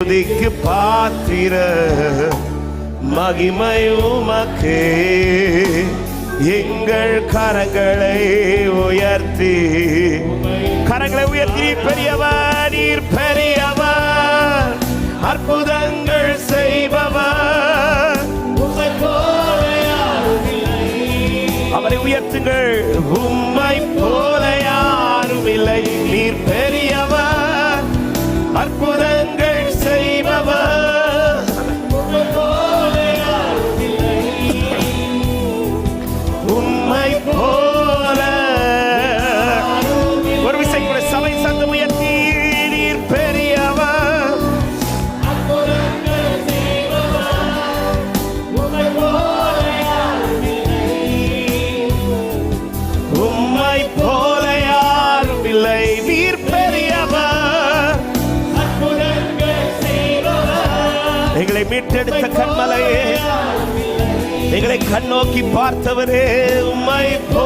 துதிக்கு பாத்திர மகிமயுமக்கே. எங்கள் கரங்களை உயர்த்தி. கரங்களை உயர்த்தி பெரியவர் நீர் பெரியவர் அற்புதங்கள் செய்பவர் அவரை உயர்த்துங்கள் உம்மை போலையா. எங்களை மீட்டெடுத்த கண்மலையே. எங்களை கண்ணோக்கி பார்த்தவரே உம்மை போ